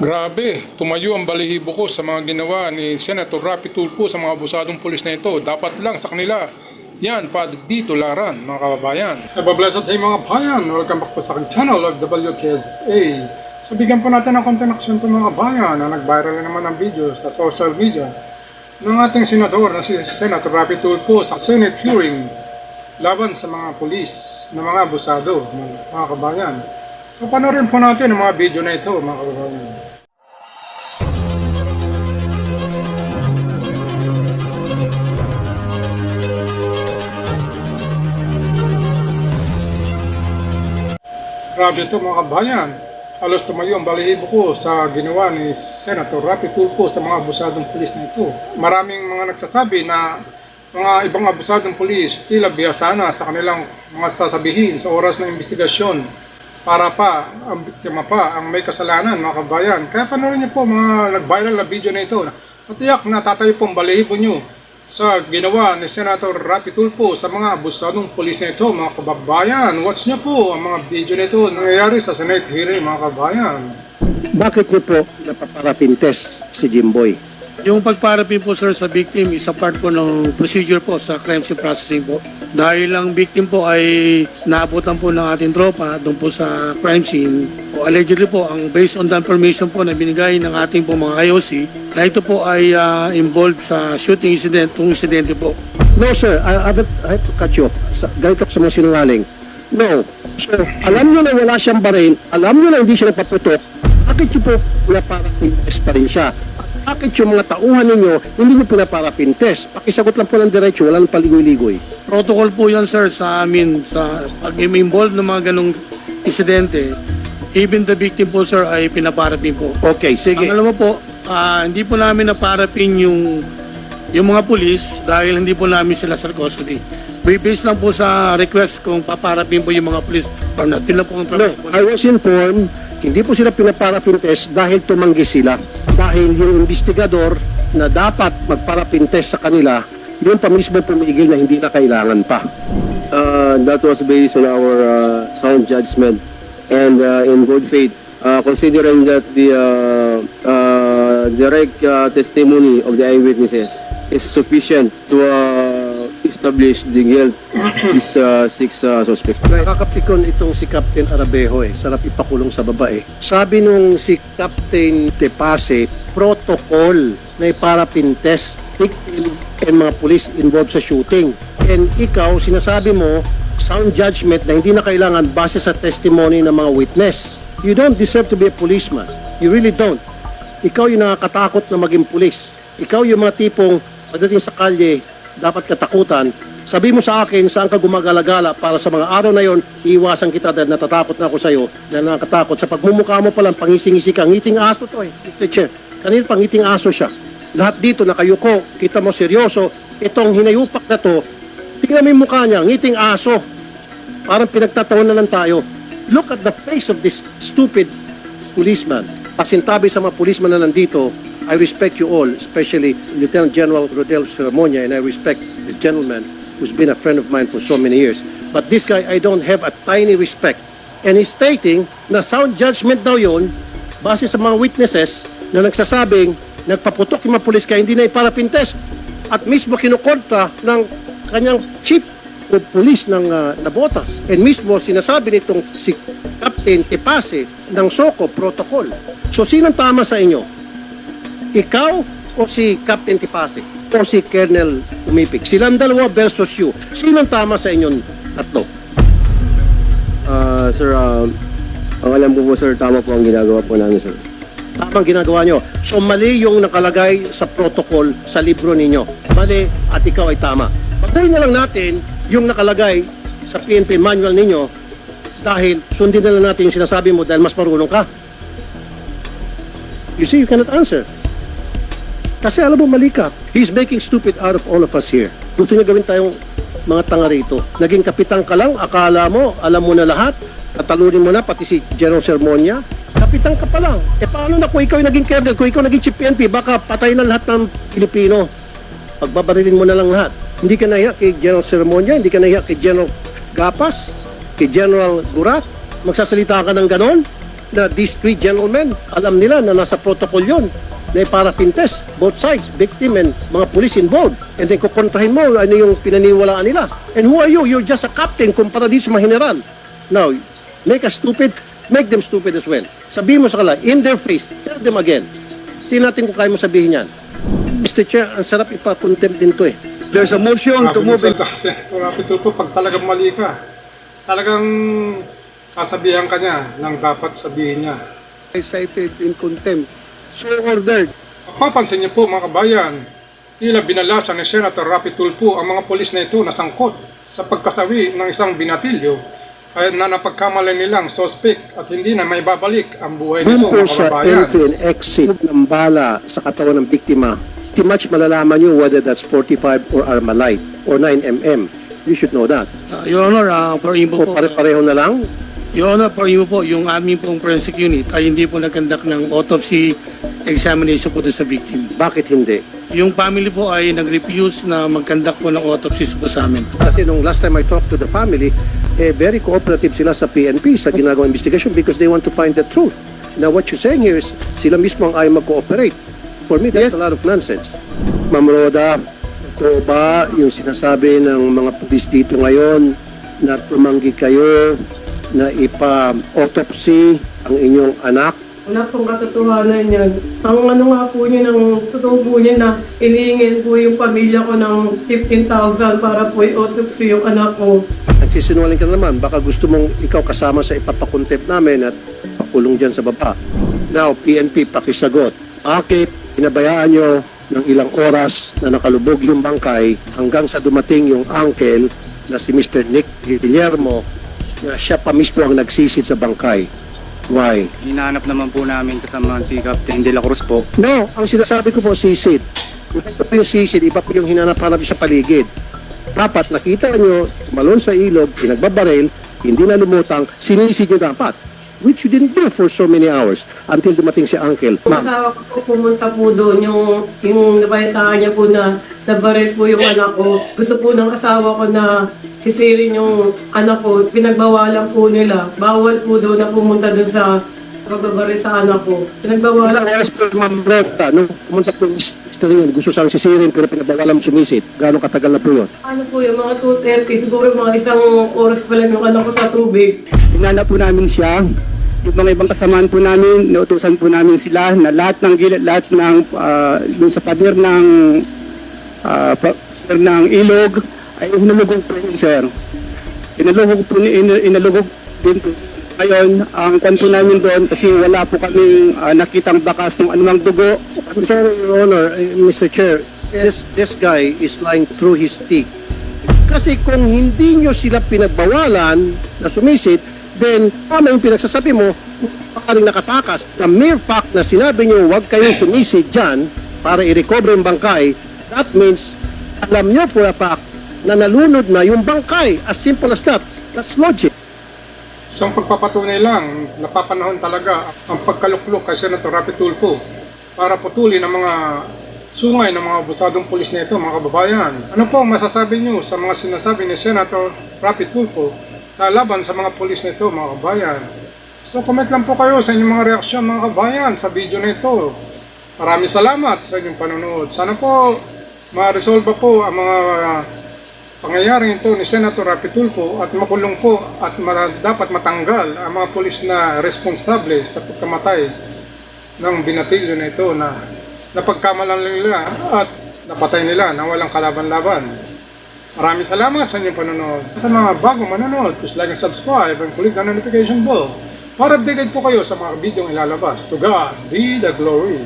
Grabe, tumayo ang balihibo ko sa mga ginawa ni Senator Rapi Tulfo sa mga abusadong pulis na ito. Dapat lang sa kanila. Yan, pa dito laran, mga kababayan. Nabablessed tayo mga bayan. Welcome back po sa aking channel of WKSA. So po natin ng konti ng aksyon itong mga bayan na nag-viral na naman ang video sa social media ng ating senador na si Senator Rapi Tulfo sa Senate hearing laban sa mga pulis na mga abusado, mga kabayan. So panoorin po natin ang mga video na ito, mga kababayan. Grabe ito mga kabayan. Halos tumayo ang balihibo ko sa ginawa ni Senator Rapi Tulfo sa mga abusadong pulis na ito. Maraming mga nagsasabi na mga ibang abusadong pulis tila biyasa na sa kanilang mga sasabihin sa oras ng investigasyon para pa ang biktima pa ang may kasalanan mga kabayan. Kaya panoorin niyo po mga nag-viral na video na ito. Matiyak na tatayo po ang balihibo niyo sa ginawa ni Senator Rapi Tulfo sa mga abusadong pulis na ito, mga kababayan. Watch niyo po ang mga video na ito nangyayari sa Senate hearing, mga kababayan. Bakit niyo po napaparafin test si Jimboy? Yung pagparapin po sir sa victim is a part po ng procedure po sa crime scene processing po. Dahil ang victim po ay naabutan po ng ating tropa doon po sa crime scene. O allegedly po, ang based on the information po na binigay ng ating po mga IOC, na ito po ay ah, involved sa shooting incident, kung insidente po. No sir, I, I, have, I have to cut you off. Sa, ganito sa mga sinungaling. No. So, alam niyo na wala siyang baril, alam niyo na hindi siya napaputok, bakit niyo po pinaparafin test pa rin siya? At Bakit yung mga tauhan ninyo, hindi niyo pinaparafin test? Pakisagot lang po ng diretso, wala nang paligoy-ligoy. Protocol po yan sir sa amin sa pag involved ng mga ganong insidente. Even the victim po sir ay pinaparapin po. Okay, sige. Ang alam mo po, ah, hindi po namin naparapin yung yung mga pulis dahil hindi po namin sila sa custody. We Based lang po sa request kung paparapin po yung mga pulis or not. Yun lang po ang No, trabaho po. I was informed, hindi po sila pinaparafin test dahil tumanggi sila. Dahil yung investigador na dapat magparafin test sa kanila, yun pa mismo pumigil na hindi na kailangan pa. Uh, that was based on our uh, sound judgment and uh, in good faith, uh, considering that the uh, uh, direct uh, testimony of the eyewitnesses is sufficient to uh, establish the guilt of these uh, six uh, suspects. Nakakapikon itong si Captain Arabejo eh. Sarap ipakulong sa babae. Sabi nung si Captain Tepase, protocol na iparapin test victim and mga police involved sa shooting. And ikaw, sinasabi mo, sound judgment na hindi na kailangan base sa testimony ng mga witness. You don't deserve to be a policeman. You really don't. Ikaw yung nakakatakot na maging pulis. Ikaw yung mga tipong pagdating sa kalye, dapat katakutan. Sabi mo sa akin, saan ka gumagalagala para sa mga araw na yon, iiwasan kita dahil natatakot na ako sa iyo, dahil nakakatakot. Sa pagmumukha mo palang pangising-ngisi ka, ngiting aso to eh, Mr. Chair. Kanina pangiting aso siya. Lahat dito nakayuko, kita mo seryoso, itong hinayupak na to, tingnan mo yung mukha niya, ngiting aso. Parang pinagtatawan na lang tayo. Look at the face of this stupid policeman. Pasintabi sa mga policeman na nandito, I respect you all, especially Lieutenant General Rodel Cerimonia, and I respect the gentleman who's been a friend of mine for so many years. But this guy, I don't have a tiny respect. And he's stating na sound judgment daw yun, base sa mga witnesses na nagsasabing nagpaputok yung mga polis kaya hindi na iparapin test. At mismo kinukontra ng kanyang chief o pulis ng uh, Nabotas. And mismo sinasabi nitong si Captain Tepase ng SOCO protocol. So sinong tama sa inyo? Ikaw o si Captain Tepase? O si Colonel Umipig? Silang dalawa versus you. Sinong tama sa inyong tatlo? Uh, sir, uh, ang alam ko po sir, tama po ang ginagawa po namin sir. Tamang ginagawa nyo. So mali yung nakalagay sa protocol sa libro ninyo. Mali at ikaw ay tama. Pagdawin na lang natin yung nakalagay sa PNP manual ninyo dahil sundin na lang natin yung sinasabi mo dahil mas marunong ka. You see, you cannot answer. Kasi alam mo, mali ka. He's making stupid out of all of us here. Gusto niya gawin tayong mga tanga rito. Naging kapitan ka lang, akala mo, alam mo na lahat, tatalunin mo na, pati si General Sermonia. Kapitan ka pa lang. E paano na kung ikaw yung naging colonel, kung ikaw naging chief PNP, baka patay na lahat ng Pilipino. Pagbabarilin mo na lang lahat. Hindi ka nahiya kay General Sermonia, hindi ka nahiya kay General Gapas, kay General Gurat. Magsasalita ka ng ganon. na these three gentlemen, alam nila na nasa protocol yon na parapin test, both sides, victim and mga police involved. And then kukontrahin mo ano yung pinaniwalaan nila. And who are you? You're just a captain kumpara dito sa mga general. Now, make us stupid, make them stupid as well. Sabihin mo sa kanila, in their face, tell them again. Tingnan natin kung kaya mo sabihin yan. Mr. Chair, ang sarap ipa-contempt din to eh. There's a motion to move in. Senator Rapi Tulfo, pag talagang mali ka, talagang sasabihan ka niya ng dapat sabihin niya. cited in contempt. So ordered. Mapapansin niyo po mga kabayan, tila binalasan ni Senator Rapi Tulfo ang mga polis na ito na sangkot sa pagkasawi ng isang binatilyo na napagkamalan nilang sospek at hindi na may babalik ang buhay nito mga sa kababayan. entry and exit ng bala sa katawan ng biktima, pretty much malalaman nyo whether that's 45 or Armalite or 9mm. You should know that. Uh, Your Honor, uh, for info O po, pare-pareho na lang, Your Honor, for info po, yung aming pong forensic unit ay hindi po nagkandak ng autopsy examination po doon sa victim. bakit hindi? Yung family po ay nag-refuse na magkandak po ng autopsy po sa amin. Kasi nung last time I talked to the family, eh, very cooperative sila sa PNP sa ginagawang investigation because they want to find the truth. Now what you're saying here is sila mismo ang ayaw mag-cooperate. For me, that's a lot of nonsense. Ma'am Roda, totoo ba yung sinasabi ng mga pulis dito ngayon na tumanggi kayo na ipa-autopsy ang inyong anak? Wala pong katotohanan yan. Ang ano nga po niya, ng totoo po niya na iningin po yung pamilya ko ng 15,000 para po i-autopsy yung anak ko. Nagsisinungaling ka na naman. Baka gusto mong ikaw kasama sa ipapakontempt namin at pakulong dyan sa baba. Now, PNP, pakisagot. Bakit pinabayaan nyo ng ilang oras na nakalubog yung bangkay hanggang sa dumating yung uncle na si Mr. Nick Guillermo na siya pa mismo ang nagsisid sa bangkay? Why? Hinahanap naman po namin kasama si Captain De La Cruz po. No, ang sinasabi ko po sisid. Iba po yung sisid, iba po yung hinanap-hanap sa paligid. Dapat nakita nyo, malon sa ilog, pinagbabaril, hindi na lumutang, sinisid nyo dapat. Which you didn't do for so many hours until dumating si Uncle. Ma'am, asawa ko po pumunta po doon, yung, yung nabalitaan niya po na nabaril po yung anak ko. Gusto po ng asawa ko na sisirin yung anak ko. Pinagbawalan po nila. Bawal po doon na pumunta doon sa pagbabaril sa anak ko. ilang Pinagbawalan oras po Ma'am Recta, nung pumunta po yung sister niya, gusto siyang sisirin pero pinabawalan sumisid. Gano'ng katagal na po yun? Ano po yung mga 2.30, siguro mga isang oras pa lang yung anak ko sa tubig. Hinanap po namin siya. Yung mga ibang kasamaan po namin, nautusan po namin sila na lahat ng gilid, lahat ng dun sa pader ng pa- pader ng ilog ay inalugog po yun, sir. Inalugog po, in, inalugog din po. Ngayon, ang kwan po namin doon kasi wala po kaming ah, nakitang bakas ng anumang dugo. Sorry, Your Honor, eh, Mr. Chair, this, this guy is lying through his teeth. Kasi kung hindi nyo sila pinagbawalan na sumisid, then tama yung pinagsasabi mo, maaaring nakatakas. The mere fact na sinabi nyo huwag kayong sumisid dyan para i-recover yung bangkay, that means alam nyo for a fact na nalunod na yung bangkay. As simple as that. That's logic. Isang pagpapatunay lang, napapanahon talaga ang pagkaluklok kay Senator Rapi Tulfo para putulin ang mga sungay ng mga abusadong pulis na ito, mga kababayan. Ano po ang masasabi niyo sa mga sinasabi ni Senator Rapi Tulfo sa laban sa mga pulis na ito, mga kababayan? So comment lang po kayo sa inyong mga reaksyon, mga kababayan, sa video na ito. Maraming salamat sa inyong panonood. Sana po ma-resolve po ang mga pangyayaring ito ni Senator Rapi Tulfo at makulong po at dapat matanggal ang mga pulis na responsable sa pagkamatay ng binatilyo na ito na napagkamalan nila at napatay nila na walang kalaban-laban. Maraming salamat sa inyong panonood. Sa mga bagong manonood, please like and subscribe and click the notification bell para updated po kayo sa mga video ilalabas. To God be the glory.